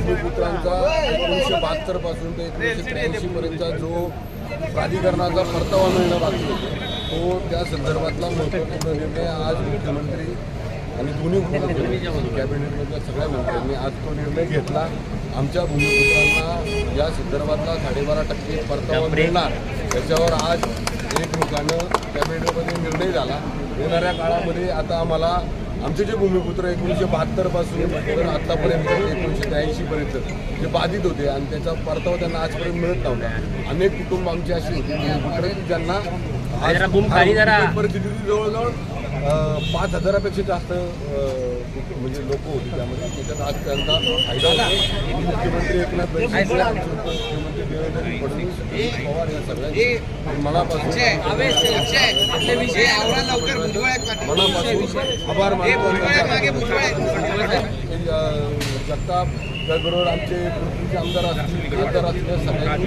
भूमिपुत्रांचा एकोणीसशे बहात्तरपासून ते एकोणीसशे त्र्याऐंशी पर्यंतचा जो प्राधिकरणाचा परतावा मिळणं बाकी होतो तो त्या संदर्भातला महत्त्वपूर्ण निर्णय आज मुख्यमंत्री आणि दोन्ही मुख्यमंत्री कॅबिनेटमधल्या सगळ्या मंत्र्यांनी आज तो निर्णय घेतला. आमच्या भूमिपुत्रांना या संदर्भातला साडेबारा टक्के परतावा मिळणार. त्याच्यावर आज एकमुखानं कॅबिनेटमध्ये निर्णय झाला. येणाऱ्या काळामध्ये आता आम्हाला आमचे जे भूमिपुत्र एकोणीसशे बहात्तरपासून तर आतापर्यंत एकोणीसशे त्र्याऐंशी पर्यंत जे बाधित होते आणि त्याचा परतावा त्यांना आजपर्यंत मिळत नव्हता. अनेक कुटुंब आमची अशी होती ज्यांना. परिस्थिती जवळजवळ पाच हजारापेक्षा जास्त म्हणजे लोक होती त्यामध्ये. त्याच्यात आज त्यांचा फायदा झाला. मुख्यमंत्री एकनाथ मुख्यमंत्री देवेंद्र फडणवीस पवार या सगळ्यांचे मनापासून मनापासून आभार मानतो. जगताप त्याचबरोबर आमचे आमदार असतील खासदार असतील या सगळ्यांची